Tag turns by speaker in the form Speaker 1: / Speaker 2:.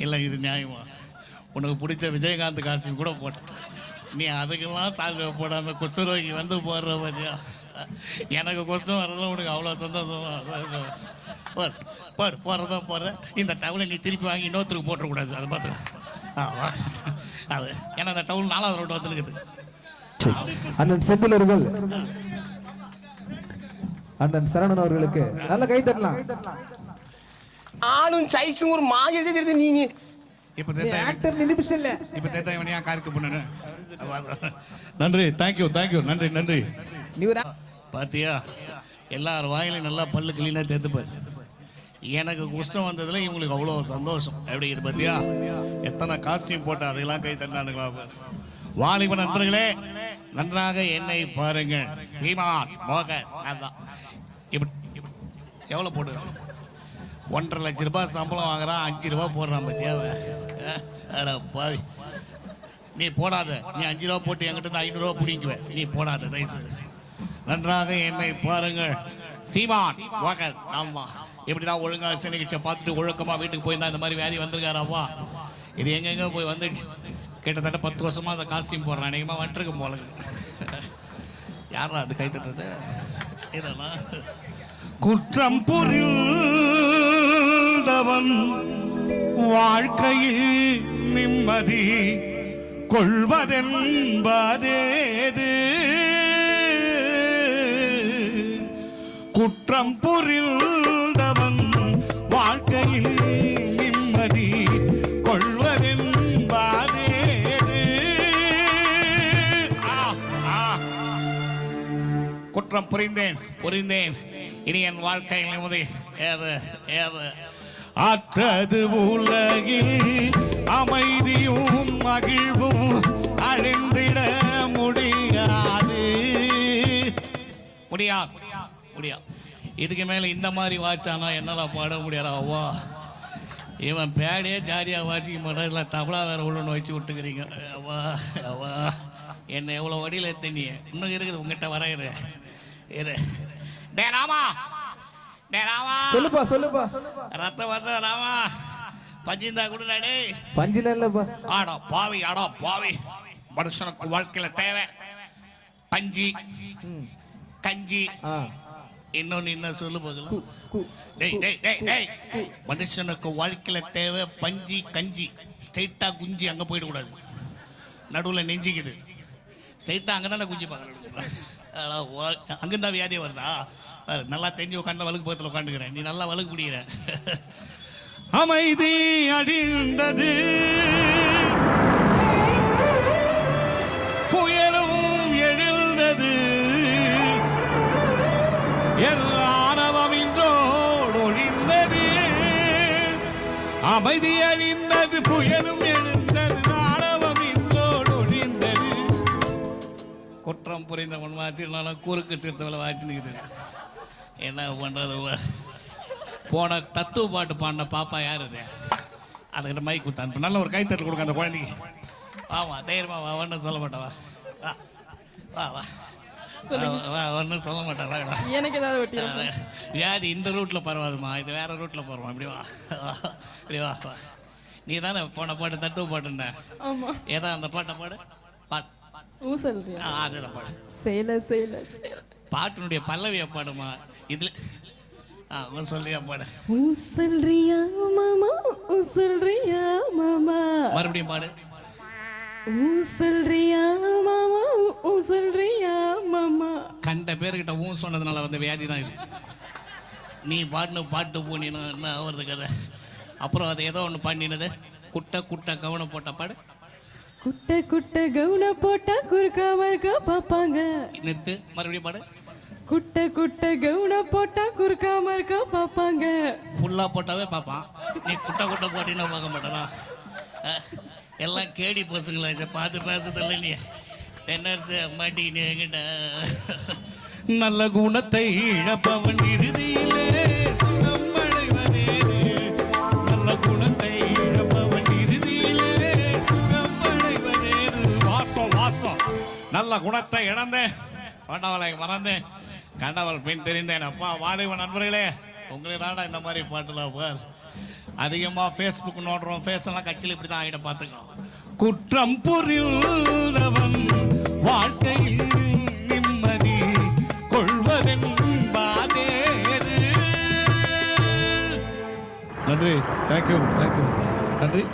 Speaker 1: இல்லை இது நியாயமா? உனக்கு பிடிச்ச விஜயகாந்த் காஸ்டியூம் கூட போட்டேன். நீ அதுக்கெல்லாம் சால்வை போடாமல் குஷ்டரோகி வந்து போடுற பார்த்தியா எனக்கு கொஸ்டும் வர்றதுல உனக்கு அவ்வளோ சந்தோஷமா? போடு போடு போடுறதா போடுற. இந்த டவுலை நீ திருப்பி வாங்கி இன்னொருத்தருக்கு போட்டுறக்கூடாது. அதை பார்த்து ஆ. அது ஏன்னா அந்த டவுல் நாலாவது ரோடு வந்துருக்குது.
Speaker 2: அண்ணன் செந்தில் அவர்கள். அண்ணன் சரவணன் அவர்களுக்கு நல்ல கை தட்டலாம்.
Speaker 3: ஆளும் சைஸும் ஒரு மாதிரி தெரியுது நீங்க.
Speaker 1: இப்போ
Speaker 2: நீ ஆக்டர் நிரூபிச்சு இல்ல.
Speaker 1: இப்போ தேத்தா இவனையா காருக்கு பண்ணு? நன்றி தேங்க்யூ தேங்க்யூ நன்றி நன்றி. பாத்தியா? எல்லார் வாயிலையும் நல்லா பல்லு கிளீனாக தேத்துப்பார் எனக்கு குஷ்டம் வந்ததுல இவங்களுக்கு அவ்வளோ சந்தோஷம். எப்படி இது பாத்தியா? எத்தனை காஸ்டியூம் போட்டு அதெல்லாம் கை தந்தானுங்களா பாரு. வாலிப நண்பர்களே நன்றாக என்னை பாருங்கள் சீமான் மோகன் எவ்வளோ போடு? ஒன்றரை லட்ச ரூபாய் சம்பளம் வாங்குறான் அஞ்சு ரூபா போடுறான் பத்தியா பாவி. நீ போடாத. நீ அஞ்சு ரூபா போட்டு என்கிட்ட இருந்து ஐநூறுரூவா பிடிக்குவேன் நீ போடாத தயவு நன்றாக என்னை பாருங்கள். சீமான் வாகன் ஆமா இப்படிதான் ஒழுங்கா நிகழ்ச்சியை பார்த்துட்டு ஒழுக்கமா வீட்டுக்கு போயிருந்தா இந்த மாதிரி வியாதி வந்திருக்காரப்பா இது எங்கெங்க போய் வந்துடுச்சு. கிட்டத்தட்ட பத்து வருஷமா அந்த காஸ்டியூம் போடுறேன். அநேகமா வந்துருக்கும் போல யாரா அது கை தட்டுறது? இதெல்லாம். குற்றம் புரிந்தவன் வாழ்க்கையில் நிம்மதி கொள்வதென்பதேது. குற்றம் புரிந்தவன் வாழ்க்கையில் நிம்மதி கொள்வதென்பதேது. குற்றம் புரிந்தேன் புரிந்தேன். இனி என் வாழ்க்கையில் நிம்மதி. ஏது ஏது? அற்றது உலகில் அமைதியும் மகிழ்வும் அழிந்திட முடியாது. முடியா? முடியா. இதுக்கு மேல இந்த மாதிரி வாச்சானா என்னால பாட முடியாதா? அவ்வா இவன் பேடே ஜாலியாக வாசிக்க மாட்டான். இல்லை தபலா வேற ஒன்று வச்சு விட்டுக்கிறீங்க. அவ்வா அவ்வா என்னை எவ்வளோ வடியில் எத்தனி இன்னும் இருக்குது உங்ககிட்ட வர இரு. இரு டே ராமா. டே ராமா.
Speaker 2: சொல்லுப்பா சொல்லுப்பா.
Speaker 1: ரத்தம் வருது ராமா? பஞ்சிந்தா கொடுடா டேய்.
Speaker 2: பஞ்சில இல்லப்பா.
Speaker 1: ஆடா பாவி ஆடா பாவி. மனுஷனுக்கு வாழ்க்கையில தேவை. பஞ்சி. கஞ்சி. இன்னொன்னு என்ன சொல்லு போகலாம்
Speaker 2: கு- கு-
Speaker 1: டேய் டேய் டேய் டேய். மனுஷனுக்கு வாழ்க்கையில தேவை பஞ்சி கஞ்சி. ஸ்ட்ரைட்டா குஞ்சி அங்க போயிடக்கூடாது நடுவுல நெஞ்சிக்குது. ஸ்ட்ரைட்டா அங்க தானே குஞ்சு பார்க்கணும். அங்கிருந்தா வியாதியே வருதா? நல்லா தெரிஞ்சு உட்காந்து வழுக்கு பக்கத்தில் உட்காந்துக்கிறேன். நீ நல்லா வழுக்கு பிடிக்கிற. அமைதி அடிந்தது. புயலும் எழுந்தது. எல்லாரவம் இன்றோடு ஒழிந்தது. அமைதி அழிந்தது புயலும் எழுந்தது ஆணவம் இன்றோடு ஒழிந்தது. குற்றம் புரிந்தவன் வாச்சினாலும் குறுக்கு சிறுத்தவளை வாச்சினுக்குது என்ன பண்றது? வ- போன தத்துவ பாட்டு பாடின பாப்பா யார் அது அதுக்கிட்ட மைக் குத்தான் நல்ல ஒரு கைத்தட்டு கொடுங்க அந்த குழந்தைக்கு. வாமா தைரியமா வா ஒன்றும் சொல்ல மாட்டா வா. வா வா வா. ஒன்றும் சொல்ல மாட்டா வாடா.
Speaker 4: எனக்கு ஏதாவது
Speaker 1: வியாதி இந்த ரூட்ல பரவாதுமா இது வேற ரூட்ல போறோம். இப்படி வா இப்படி வா வா. நீ தானே போன பாட்டு தத்துவ பாட்டுன்ன?
Speaker 4: ஆமா.
Speaker 1: ஏதா அந்த பாட்டை பாடு? பாட்டு
Speaker 4: ஊ சொல்றியா
Speaker 1: ஆ அதுதான் பாடு.
Speaker 4: சேல சேல
Speaker 1: பாட்டினுடைய பல்லவியை பாடுமா? இதுல அவன் சொல்றியா பாடு.
Speaker 4: சொல்றியா மாமா சொல்றியா மாமா.
Speaker 1: மறுபடியும் பாடு.
Speaker 4: சொல்றியா மாமா சொல்றியா மாமா.
Speaker 1: கண்ட பேர்கிட்ட ஊ சொன்னதுனால வந்த வியாதி தான் இது. நீ பாட்டுன்னு பாட்டு போனீன்னா என்ன ஆகுறது கதை? அப்புறம் அதை ஏதோ ஒன்று பண்ணினது. குட்டை குட்டை கவனம் போட்ட பாடு.
Speaker 4: குட்ட குட்ட கவுன போட்டா குறுக்கா மறுக்கா பாப்பாங்க
Speaker 1: நிறுத்து. மறுபடியும் பாடு.
Speaker 4: குட்ட குட்ட கவுன போட்டா குறுக்கா மறுக்கா பாப்பாங்க
Speaker 1: ஃபுல்லாக போட்டாவே பார்ப்பான். நீ குட்டை குட்டை போட்டின்னா பார்க்க மாட்டானா? எல்லாம் கேடி பசங்களா இதை பார்த்து பேசுறதில்ல நீ. தென்னரசு மாட்டிக்கிட்டு என்கிட்ட நல்ல குணத்தை இழப்பவன் இறுதியிலே சுகம் அடைவதேது நல்ல குணத்தை இழப்பவன் இறுதியிலே சுகம் அடைவதேது வாசம் வாசம். நல்ல குணத்தை இழந்தேன். கொண்டவளை மறந்தேன். கண்டவள் பின் தெரிந்தேன். அப்பா வாலிப நண்பர்களே. உங்களுக்கு தாண்டா இந்த மாதிரி பாட்டுலாம் பார் அதிகமாக ஃபேஸ்புக் நோடுறோம் ஃபேஸ் கட்சியில் இப்படி தான் ஆகிட பார்த்துக்கலாம். குற்றம் புரிந்தவன் வாழ்க்கையில் நிம்மதி கொள்வதென்பாதேறு
Speaker 5: நன்றி. தேங்க்யூ தேங்க்யூ நன்றி.